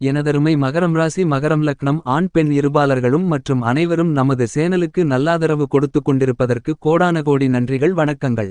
எனதருமை மகரம் ராசி மகரம் லக்னம் ஆண் பெண் இருபாலர்களும் மற்றும் அனைவரும் நமது சேனலுக்கு நல்லாதரவு கொடுத்துக் கொண்டிருப்பதற்கு கோடான கோடி நன்றிகள் வணக்கங்கள்.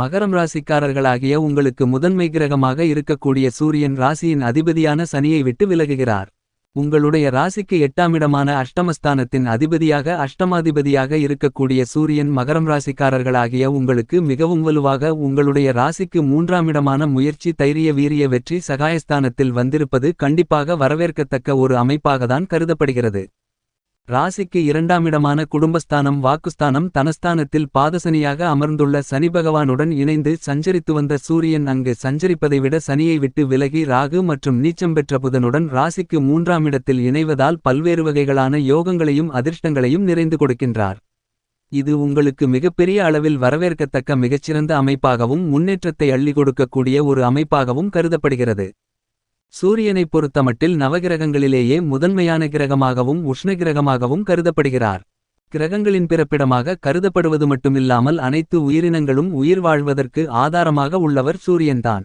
மகரம் ராசிக்காரர்களாகிய உங்களுக்கு முதன்மை கிரகமாக இருக்கக்கூடிய சூரியன் ராசியின் அதிபதியான சனியை விட்டு விலகுகிறார். உங்களுடைய ராசிக்கு எட்டாமிடமான அஷ்டமஸ்தானத்தின் அதிபதியாக அஷ்டமாதிபதியாக இருக்கக்கூடிய சூரியன் மகரம் ராசிக்காரர்களாகிய உங்களுக்கு மிகவும் வலுவாக உங்களுடைய ராசிக்கு மூன்றாமிடமான முயற்சி தைரிய வீரிய வெற்றி சகாயஸ்தானத்தில் வந்திருப்பது கண்டிப்பாக வரவேற்கத்தக்க ஒரு அமைப்பாகத்தான் கருதப்படுகிறது. ராசிக்கு இரண்டாமிடமான குடும்பஸ்தானம் வாக்குஸ்தானம் தனஸ்தானத்தில் பாதசனியாக அமர்ந்துள்ள சனி பகவானுடன் இணைந்து சஞ்சரித்து வந்த சூரியன் அங்கு சஞ்சரிப்பதை விட சனியை விட்டு விலகி ராகு மற்றும் நீச்சம் பெற்ற புதனுடன் ராசிக்கு மூன்றாம் இடத்தில் இணைவதால் பல்வேறு வகைகளான யோகங்களையும் அதிர்ஷ்டங்களையும் நிறைந்து கொடுக்கின்றார். இது உங்களுக்கு மிகப்பெரிய அளவில் வரவேற்கத்தக்க மிகச்சிறந்த அமைப்பாகவும் முன்னேற்றத்தை அள்ளி கொடுக்கக்கூடிய ஒரு அமைப்பாகவும் கருதப்படுகிறது. சூரியனைப் பொறுத்தமட்டில் நவகிரகங்களிலேயே முதன்மையான கிரகமாகவும் உஷ்ணகிரகமாகவும் கருதப்படுகிறார். கிரகங்களின் பிறப்பிடமாக கருதப்படுவது மட்டுமில்லாமல் அனைத்து உயிரினங்களும் உயிர் வாழ்வதற்கு ஆதாரமாக உள்ளவர் சூரியன்தான்.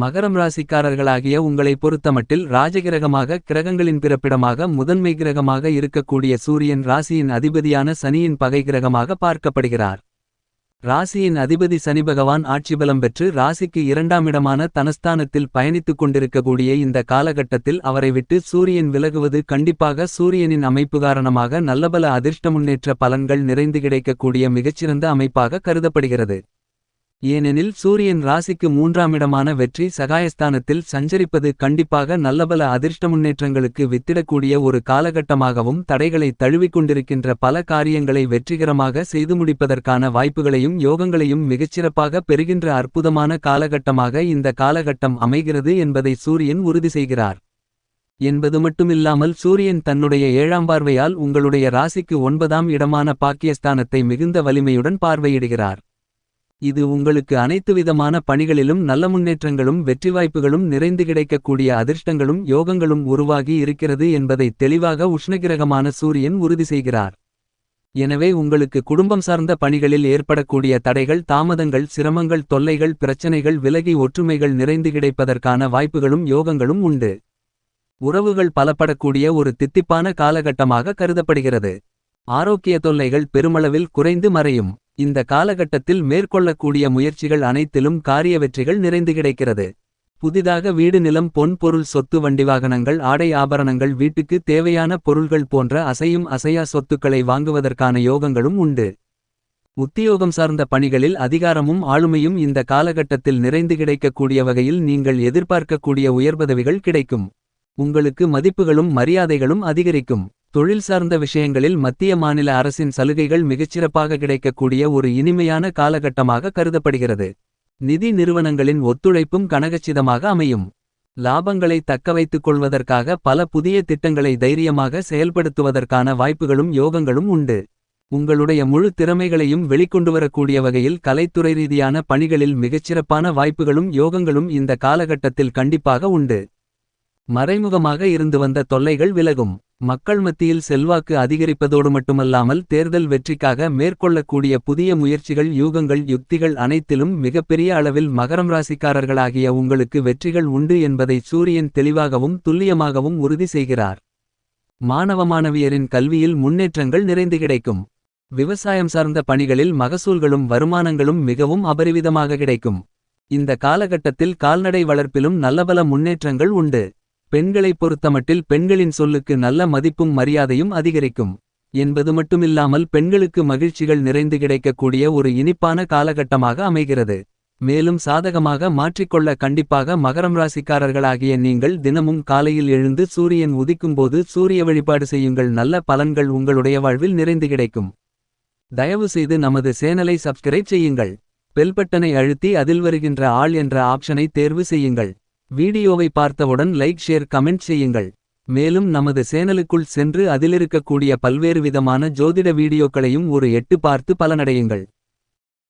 மகரம் ராசிக்காரர்களாகிய உங்களை பொறுத்தமட்டில் ராஜகிரகமாக கிரகங்களின் பிறப்பிடமாக முதன்மை கிரகமாக இருக்கக்கூடிய சூரியன் ராசியின் அதிபதியான சனியின் பகை கிரகமாக பார்க்கப்படுகிறார். ராசியின் அதிபதி சனிபகவான் ஆட்சிபலம் பெற்று ராசிக்கு இரண்டாம் இடமான தனஸ்தானத்தில் பயணித்துக் கொண்டிருக்கக்கூடிய இந்த காலகட்டத்தில் அவரை விட்டு சூரியன் விலகுவது கண்டிப்பாக சூரியனின் அமைப்பு காரணமாக நல்லபல அதிர்ஷ்ட முன்னேற்ற பலன்கள் நிறைந்து கிடைக்கக்கூடிய மிகச்சிறந்த அமைப்பாக கருதப்படுகிறது. ஏனெனில் சூரியன் ராசிக்கு மூன்றாம் இடமான வெற்றி சகாயஸ்தானத்தில் சஞ்சரிப்பது கண்டிப்பாக நல்லபல அதிர்ஷ்ட முன்னேற்றங்களுக்கு வித்திடக்கூடிய ஒரு காலகட்டமாகவும் தடைகளை தழுவிக்கொண்டிருக்கின்ற பல காரியங்களை வெற்றிகரமாக செய்து முடிப்பதற்கான வாய்ப்புகளையும் யோகங்களையும் மிகச்சிறப்பாக பெறுகின்ற அற்புதமான காலகட்டமாக இந்த காலகட்டம் அமைகிறது என்பதை சூரியன் உறுதி செய்கிறார். என்பது மட்டுமில்லாமல் சூரியன் தன்னுடைய ஏழாம் பார்வையால் உங்களுடைய ராசிக்கு ஒன்பதாம் இடமான பாக்கியஸ்தானத்தை மிகுந்த வலிமையுடன் பார்வையிடுகிறார். இது உங்களுக்கு அனைத்துவிதமான பணிகளிலும் நல்ல முன்னேற்றங்களும் வெற்றி வாய்ப்புகளும் நிறைந்து கிடைக்கக்கூடிய அதிர்ஷ்டங்களும் யோகங்களும் உருவாகி இருக்கிறது என்பதை தெளிவாக உஷ்ணகிரகமான சூரியன் உறுதி செய்கிறார். எனவே உங்களுக்கு குடும்பம் சார்ந்த பணிகளில் ஏற்படக்கூடிய தடைகள் தாமதங்கள் சிரமங்கள் தொல்லைகள் பிரச்சனைகள் விலகி ஒற்றுமைகள் நிறைந்து கிடைப்பதற்கான வாய்ப்புகளும் யோகங்களும் உண்டு. உறவுகள் பலப்படக்கூடிய ஒரு தித்திப்பான காலகட்டமாக கருதப்படுகிறது. ஆரோக்கிய தொல்லைகள் பெருமளவில் குறைந்து மறையும். இந்த காலகட்டத்தில் மேற்கொள்ளக்கூடிய முயற்சிகள் அனைத்திலும் காரிய வெற்றிகள் நிறைந்து கிடைக்கிறது. புதிதாக வீடு நிலம் பொன் பொருள் சொத்து வண்டிவாகனங்கள் ஆடை ஆபரணங்கள் வீட்டுக்கு தேவையான பொருள்கள் போன்ற அசையும் அசையா சொத்துக்களை வாங்குவதற்கான யோகங்களும் உண்டு. உத்தியோகம் சார்ந்த பணிகளில் அதிகாரமும் ஆளுமையும் இந்த காலகட்டத்தில் நிறைந்து கிடைக்கக்கூடிய வகையில் நீங்கள் எதிர்பார்க்கக்கூடிய உயர்பதவிகள் கிடைக்கும். உங்களுக்கு மதிப்புகளும் மரியாதைகளும் அதிகரிக்கும். தொழில் சார்ந்த விஷயங்களில் மத்திய மாநில அரசின் சலுகைகள் மிகச்சிறப்பாக கிடைக்கக்கூடிய ஒரு இனிமையான காலகட்டமாக கருதப்படுகிறது. நிதி நிறுவனங்களின் ஒத்துழைப்பும் கனகச்சிதமாக அமையும். லாபங்களை தக்கவைத்துக் கொள்வதற்காக பல புதிய திட்டங்களை தைரியமாக செயல்படுத்துவதற்கான வாய்ப்புகளும் யோகங்களும் உண்டு. உங்களுடைய முழு திறமைகளையும் வெளிக்கொண்டு வரக்கூடிய வகையில் கலைத்துறை ரீதியான பணிகளில் மிகச்சிறப்பான வாய்ப்புகளும் யோகங்களும் இந்த காலகட்டத்தில் கண்டிப்பாக உண்டு. மறைமுகமாக இருந்து வந்த தொல்லைகள் விலகும். மக்கள் மத்தியில் செல்வாக்கு அதிகரிப்பதோடு மட்டுமல்லாமல் தேர்தல் வெற்றிக்காக மேற்கொள்ளக்கூடிய புதிய முயற்சிகள் யூகங்கள் யுக்திகள் அனைத்திலும் மிகப்பெரிய அளவில் மகரம் ராசிக்காரர்களாகிய உங்களுக்கு வெற்றிகள் உண்டு என்பதை சூரியன் தெளிவாகவும் துல்லியமாகவும் உறுதி செய்கிறார். மாணவ மாணவியரின் கல்வியில் முன்னேற்றங்கள் நிறைந்து கிடைக்கும். விவசாயம் சார்ந்த பணிகளில் மகசூல்களும் வருமானங்களும் மிகவும் அபரிவிதமாக கிடைக்கும். இந்த காலகட்டத்தில் கால்நடை வளர்ப்பிலும் நல்லபல முன்னேற்றங்கள் உண்டு. பெண்களைப் பொறுத்தமட்டில் பெண்களின் சொல்லுக்கு நல்ல மதிப்பும் மரியாதையும் அதிகரிக்கும். என்பது மட்டுமில்லாமல் பெண்களுக்கு மகிழ்ச்சிகள் நிறைந்து கிடைக்கக்கூடிய ஒரு இனிப்பான காலகட்டமாக அமைகிறது. மேலும் சாதகமாக மாற்றிக்கொள்ள கண்டிப்பாக மகரம் ராசிக்காரர்களாகிய நீங்கள் தினமும் காலையில் எழுந்து சூரியன் உதிக்கும்போது சூரிய வழிபாடு செய்யுங்கள் நல்ல பலன்கள் உங்களுடைய வாழ்வில் நிறைந்து கிடைக்கும். தயவு செய்து நமது சேனலை சப்ஸ்கிரைப் செய்யுங்கள். பெல்பட்டனை அழுத்தி அதில் வருகின்ற ஆள் என்ற ஆப்ஷனை தேர்வு செய்யுங்கள். வீடியோவை பார்த்தவுடன் லைக் ஷேர் கமெண்ட் செய்யுங்கள். மேலும் நமது சேனலுக்குள் சென்று அதிலிருக்கக்கூடிய பல்வேறு விதமான ஜோதிட வீடியோக்களையும் ஒரு எட்டு பார்த்து பலனடையுங்கள்.